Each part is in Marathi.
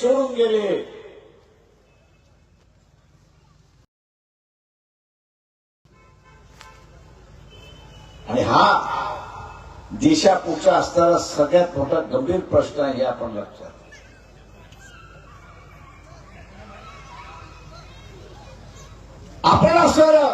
सोडून गेले आणि हा दिशा पुढचा असणारा सगळ्यात मोठा गंभीर प्रश्न आहे हे आपण लक्षात आपण असं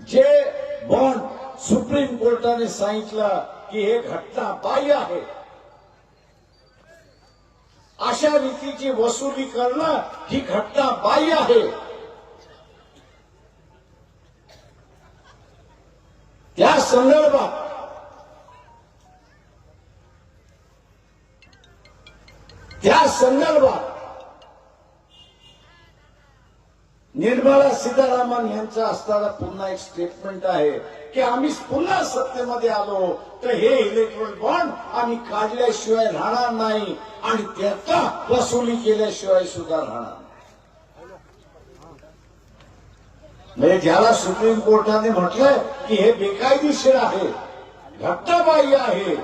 जे बॉन्ड सुप्रीम कोर्टाने सांगितलं की हे घटना बाह्य आहे अशा रीतीची वसुली करणं ही घटना बाह्य आहे. त्या संदर्भात त्या संदर्भात निर्मला सीतारामन यांचा असणारा पुन्हा एक स्टेटमेंट आहे की आम्ही पुन्हा सत्तेमध्ये आलो. तर हे इलेक्ट्रॉनिक बॉन्ड आम्ही काढल्याशिवाय राहणार नाही आणि त्याचा वसुली केल्याशिवाय सुद्धा राहणार म्हणजे ज्याला सुप्रीम कोर्टाने म्हटलंय की हे बेकायदेशीर आहे घटनाबाह्य आहे.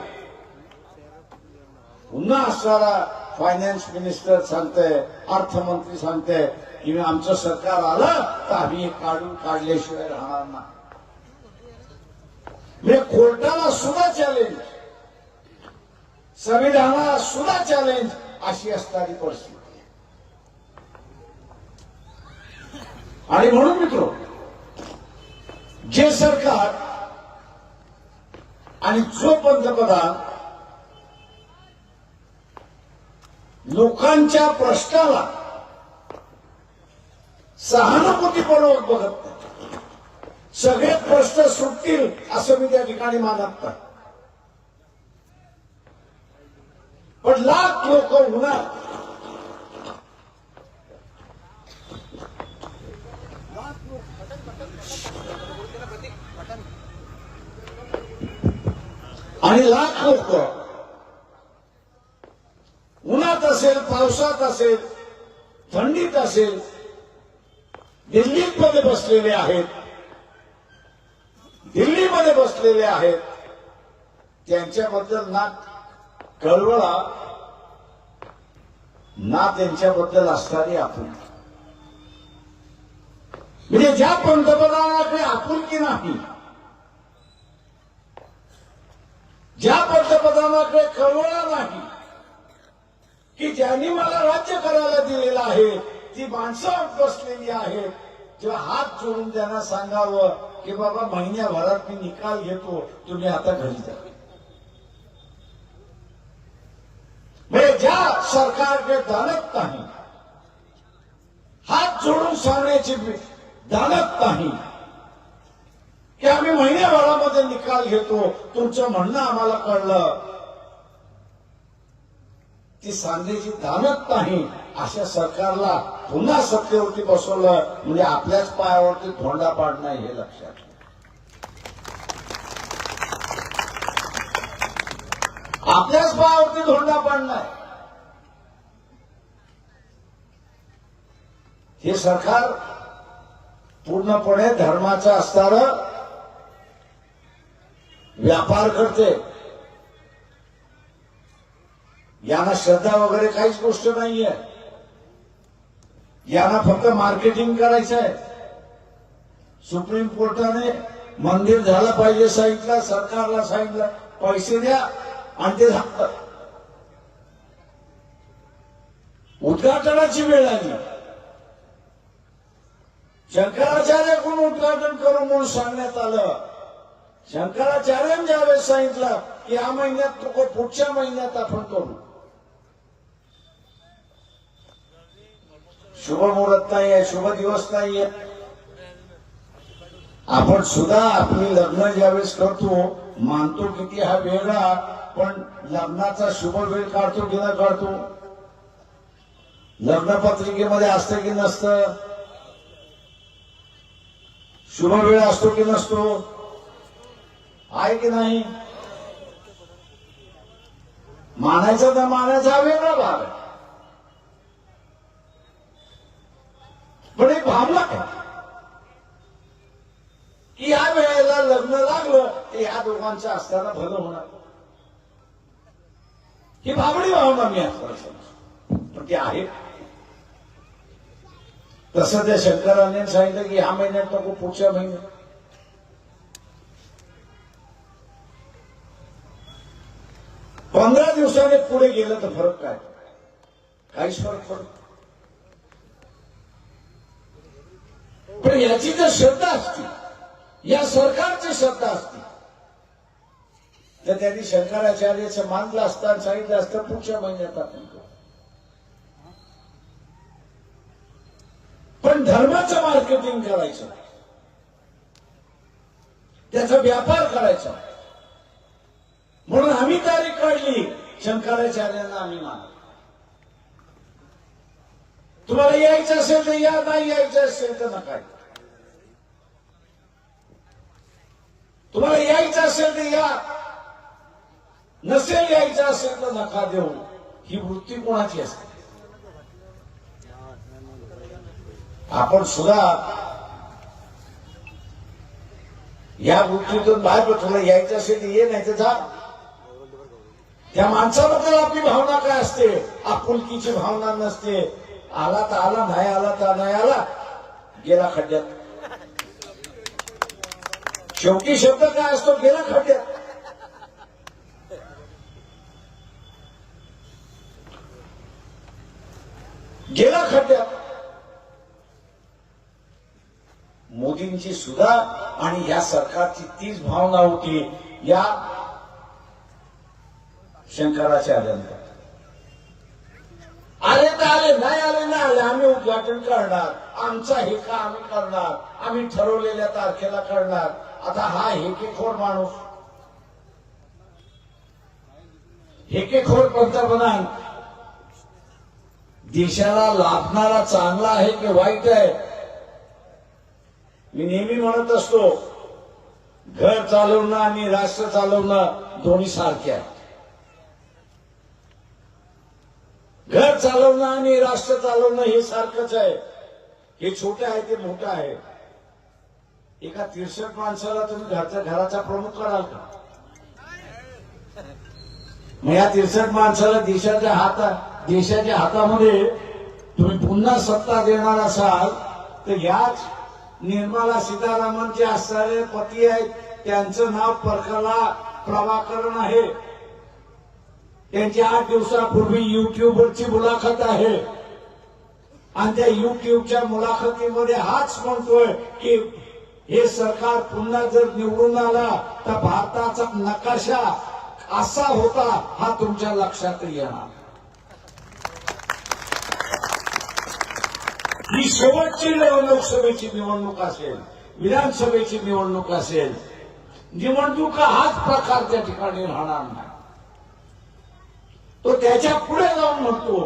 पुन्हा असणारा फायनान्स मिनिस्टर सांगताय अर्थमंत्री सांगते की आमचं सरकार आलं तर आम्ही काढून काढल्याशिवाय राहणार नाही. कोर्टाला सुद्धा चॅलेंज संविधानाला सुद्धा चॅलेंज अशी असणारी परिस्थिती. आणि म्हणून मित्र जे सरकार आणि जो पंतप्रधान लोकांच्या प्रश्नाला सहानुभूतीपूर्वक बघत नाही. सगळे प्रश्न सुटतील असं मी त्या ठिकाणी मानत नाही. पण लाख लोक होणार. आणि लाख लोक असेल पावसात असेल थंडीत असेल दिल्लीमध्ये बसलेले आहेत दिल्लीमध्ये बसलेले आहेत त्यांच्याबद्दल ना कळवळा ना त्यांच्याबद्दल असणारी आपुलकी. म्हणजे ज्या पंतप्रधानाकडे आपुलकी नाही ज्या पंतप्रधानाकडे कळवळा नाही की ज्यांनी मला राज्य करायला दिलेलं आहे ती माणसं बसलेली आहेत. जेव्हा हात जोडून त्यांना सांगावं की बाबा महिन्याभरात मी निकाल घेतो तुम्ही आता घरी जा. म्हणजे ज्या सरकारने दानत नाही हात जोडून सांगण्याची दानत नाही की आम्ही महिन्याभरामध्ये निकाल घेतो. तुमचं म्हणणं आम्हाला कळलं. ती सांगण्याची दानत नाही. अशा सरकारला पुन्हा सत्तेवरती बसवलं म्हणजे आपल्याच पायावरती धोंडा पाडणं हे लक्षात. आपल्याच पायावरती धोंडा पाडणं हे सरकार पूर्णपणे धर्माचं असणार व्यापार करते. यांना श्रद्धा वगैरे काहीच गोष्ट नाहीये. यांना फक्त मार्केटिंग करायचं आहे सुप्रीम कोर्टाने मंदिर झालं पाहिजे सांगितलं सरकारला सांगितलं पैसे द्या आणि ते झालं. उद्घाटनाची वेळ आली. शंकराचार्याकडून उद्घाटन करू म्हणून सांगण्यात आलं. शंकराचार्यांनी ज्यावेळेस सांगितलं की या महिन्यात पुढच्या महिन्यात आपण करू. शुभ मुहूर्त नाहीये शुभ दिवस नाहीये. आपण सुद्धा आपली लग्न ज्यावेळेस करतो मानतो किती हा वेगळा पण लग्नाचा शुभ वेळ काढतो की न काढतो? लग्न पत्रिकेमध्ये असतं की नसतं? शुभ वेळ असतो की नसतो? आहे की नाही? मानायचा तर मानायचा हा वेगळा भाग आहे. भावला काय की या वेळेला लग्न लागलं ते या दोघांचं असताना भलं होणार. ही भावडी भावना मी असताना पण ती आहे. तसं त्या शंकराने सांगितलं की ह्या महिन्यात नको पुढच्या महिन्यात. पंधरा दिवसाने पुढे गेलं तर फरक काय? काहीच फरक पडत पण याची जर श्रद्धा असती या सरकारची श्रद्धा असती तर त्यांनी शंकराचार्याचं मानलं असतं आणि सांगितलं असतं पुढच्या महिन्यात आपण पण धर्माचं मार्केटिंग करायचं त्याचा व्यापार करायचा म्हणून आम्ही तारीख काढली शंकराचार्यांना आम्ही मानतो तुम्हाला यायचं असेल तर या नाही यायचं असेल तर नका. तुम्हाला यायचं असेल तर या. नसेल यायचं असेल तर नका देऊ. ही वृत्ती कोणाची असते? आपण सुद्धा या वृत्तीतून बाहेर तुला यायचं असेल तर ये नाही तर जा. त्या माणसाबद्दल आपली भावना काय असते? आपुलकीची भावना नसते. आला तर आला नाही आला तर नाही आला. गेला खड्ड्यात. शेवटी शब्द काय असतो? गेला खड्ड्यात. गेला खड्ड्यात. मोदींची सुद्धा आणि या सरकारची तीच भावना होती. या शंकराचार्यांकडे आता आले नाही आले नाही आले. आम्ही उद्घाटन करणार. आमचा हेका आम्ही करणार. आम्ही ठरवलेल्या तारखेला करणार. आता हा हेकेखोर माणूस. हेकेखोर पंतप्रधान देशाला लाभणारा चांगला आहे की वाईट आहे? मी नेहमी म्हणत असतो घर चालवणं आणि राष्ट्र चालवणं दोन्ही सारखे आहे. घर चालवणं आणि राष्ट्र चालवणं हे सारखंच आहे. हे छोटं आहे ते मोठं आहे. एका तिरसठ माणसाला तुम्ही घरच्या घराचा प्रमुख कराल का? मग या तिरसठ माणसाला देशाच्या हातात देशाच्या हातामध्ये तुम्ही पुन्हा सत्ता देणार असाल तर याच निर्मला सीतारामनचे असणारे पती आहेत. त्यांचं नाव परकला प्रभाकरण आहे. त्यांची आठ दिवसापूर्वी युट्यूबवरची मुलाखत आहे. आणि त्या युट्यूबच्या मुलाखतीमध्ये हाच म्हणतोय की हे सरकार पुन्हा जर निवडून आला तर भारताचा नकाशा असा होता हा तुमच्या लक्षात येणार. ही शेवटची लोकसभेची निवडणूक असेल विधानसभेची निवडणूक असेल निवडणुका हाच प्रकार त्या ठिकाणी राहणार नाही. तो त्याच्या पुढे जाऊन म्हणतो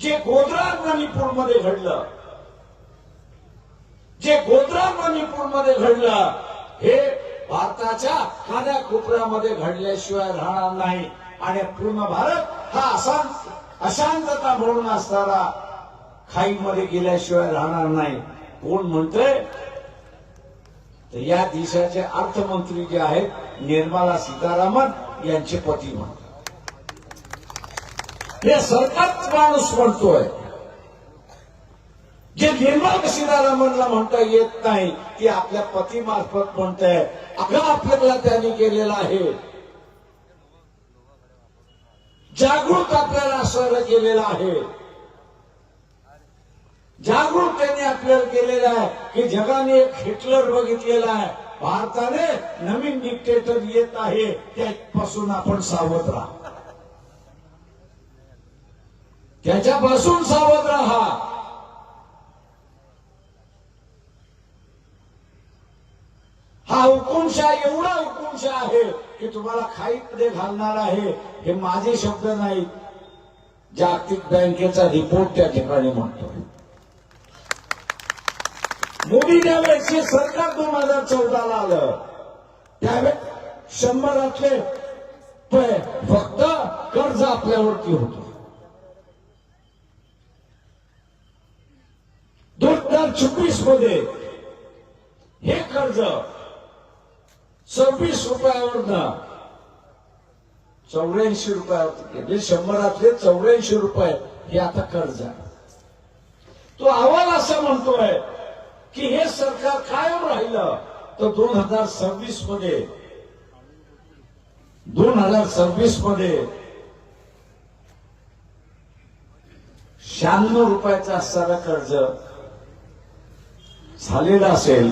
जे गोद्रात मणिपूरमध्ये घडलं जे गोद्रात मणिपूरमध्ये घडलं हे भारताच्या खाद्या कोपऱ्यामध्ये घडल्याशिवाय राहणार नाही. आणि पूर्ण भारत हा अशांत अशांतता म्हणून असणारा खाईमध्ये गेल्याशिवाय राहणार नाही. कोण म्हणतोय? तर या देशाचे अर्थमंत्री जे आहेत निर्मला सीतारामन यांचे पती म्हणतात. हे सरकारच माणूस म्हणतोय. जे निर्माण सीतारामनला म्हणता येत नाही ते आपल्या पतीमार्फत म्हणताय. अगं आपल्याला त्यांनी केलेलं आहे. जागृत आपल्याला असं केलेलं आहे. जागृत त्यांनी आपल्याला केलेलं आहे. की जगाने एक हिटलर बघितलेला आहे. भारताने नवीन डिक्टेटर येत आहे त्यापासून आपण सावध राहा. त्याच्यापासून सावध राहा. हा हुकुमशाह एवढा हुकुमशा आहे की तुम्हाला खाईमध्ये घालणार आहे. हे माझे शब्द नाही. जागतिक बँकेचा रिपोर्ट त्या ठिकाणी म्हणतो मोदी त्यावेळेस हे सरकार दोन हजार चौदाला आलं. त्यावेळेस शंभरातले फक्त कर्ज आपल्यावरती होतं. दोन मध्ये हे कर्ज सव्वीस रुपयावरनं चौऱ्याऐंशी रुपयावर केले. म्हणजे शंभरातले चौऱ्याऐंशी रुपये हे आता कर्ज आहे. तो अहवाल असं म्हणतोय की हे सरकार कायम राहिलं तर दोन हजार सव्वीसमध्ये दोन हजार सव्वीसमध्ये शहाण्णव रुपयाचं असणारं कर्ज झालेलं असेल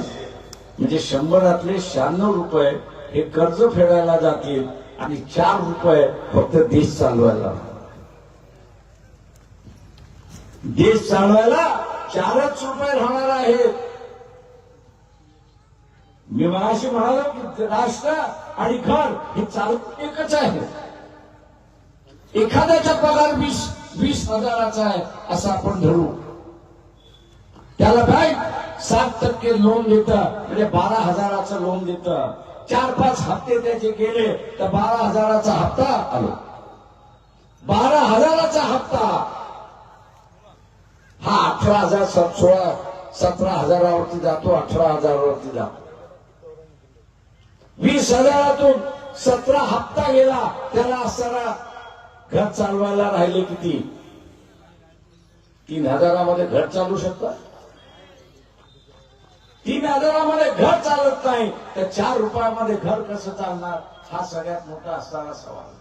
म्हणजे शंभरातले शहाण्णव रुपये हे कर्ज फेडायला जातील आणि चार रुपये फक्त देश चालवायला. देश चालवायला चारच रुपये राहणार आहेत. मी मनाशी म्हणालो की राष्ट्र आणि घर हे चालू एकच आहे. एखाद्याचा पगार वीस वीस हजाराचा आहे असं आपण धरू. त्याला बँक सात टक्के लोन देतं. म्हणजे बारा हजाराचं लोन देतं. चार पाच हप्ते त्याचे गेले तर बारा हजाराचा हप्ता आलो. बारा हजाराचा हप्ता. हा अठरा हजार सोळा सतरा हजारावरती जातो अठरा हजारावरती जातो. वीस हजारातून सतरा हप्ता गेला त्याला असताना घर चालवायला राहिले किती? तीन हजारामध्ये घर चालू शकतात तीन हजारामध्ये घर चालत नाही. तर चार रुपयामध्ये घर कसं चालणार? हा सगळ्यात मोठा असणारा सवाल.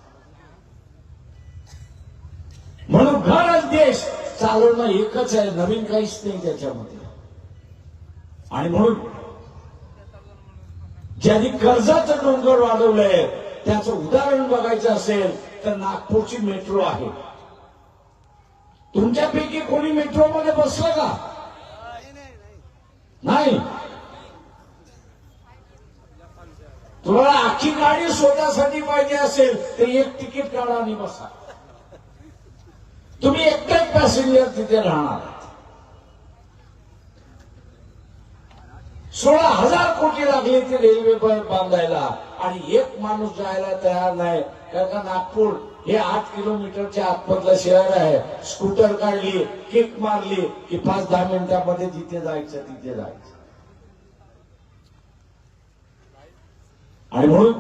म्हणून घर देश चालवणं एकच आहे. नवीन काहीच नाही त्याच्यामध्ये. आणि म्हणून ज्यांनी कर्जाचं डोंगर वाढवलंय त्याचं उदाहरण बघायचं असेल तर नागपूरची मेट्रो आहे. तुमच्यापैकी कोणी मेट्रोमध्ये बसलं का? नाही. तुम्हाला आखी गाडी स्वतःसाठी पाहिजे असेल तर एक तिकीट काढा आणि बसा. तुम्ही एकटेच पॅसेंजर तिथे राहणार सोळा हजार कोटी लागले ते रेल्वे बांधायला आणि एक माणूस जायला तयार नाही कारण का नागपूर हे आठ किलोमीटरच्या आतमधलं शहर आहे. स्कूटर काढली किक मारली की पाच दहा मिनिटांमध्ये जिथे जायचं तिथे जायचं. आणि म्हणून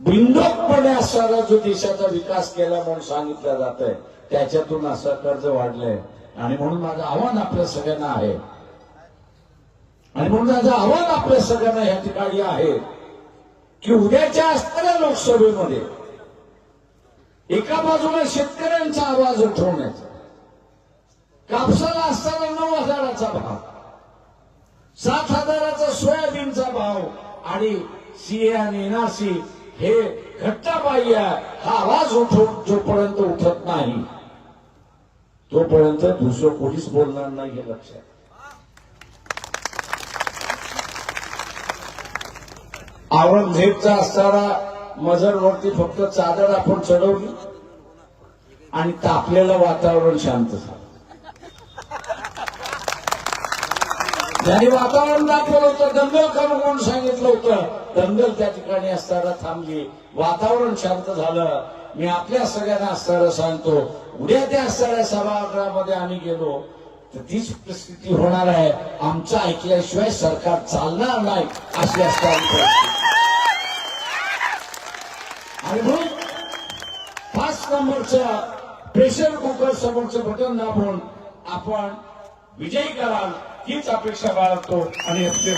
बिंदोकपणे असणारा जो देशाचा विकास केला म्हणून सांगितलं जात आहे त्याच्यातून असं कर्ज वाढलंय. आणि म्हणून माझं आव्हान आपल्या सगळ्यांना आहे. आणि म्हणून माझं आव्हान आपल्या सगळ्यांना या ठिकाणी आहे की उद्याच्या असणाऱ्या लोकसभेमध्ये एका बाजूला शेतकऱ्यांचा आवाज उठवण्याचा कापसाला असताना नऊ हजाराचा भाव सात हजाराचा सोयाबीनचा भाव आणि सीए आणि एनआरसी हे घट्टाबाह्य हा आवाज उठवून जोपर्यंत उठत नाही तोपर्यंत दुसरं कोणीच बोलणार नाही हे लक्षात. औरंगजेबचा असणारा मजरवरती फक्त चादर आपण चढवली आणि तापलेलं वातावरण शांत झालं. ज्यांनी वातावरण दाखवलं होतं दंगल करून कोण सांगितलं होतं दंगल त्या ठिकाणी असताना थांबली. वातावरण शांत झालं. मी आपल्या सगळ्यांना असताना सांगतो उद्या त्या असणाऱ्या सभागृहामध्ये आम्ही गेलो. तर तीच परिस्थिती होणार आहे. आमचं ऐकल्याशिवाय सरकार चालणार नाही अशी असणारी पाच प्रेशर कुकर समोरचं बटन दाबून आपण विजयी कराल हीच अपेक्षा बाळगतो आणि आपले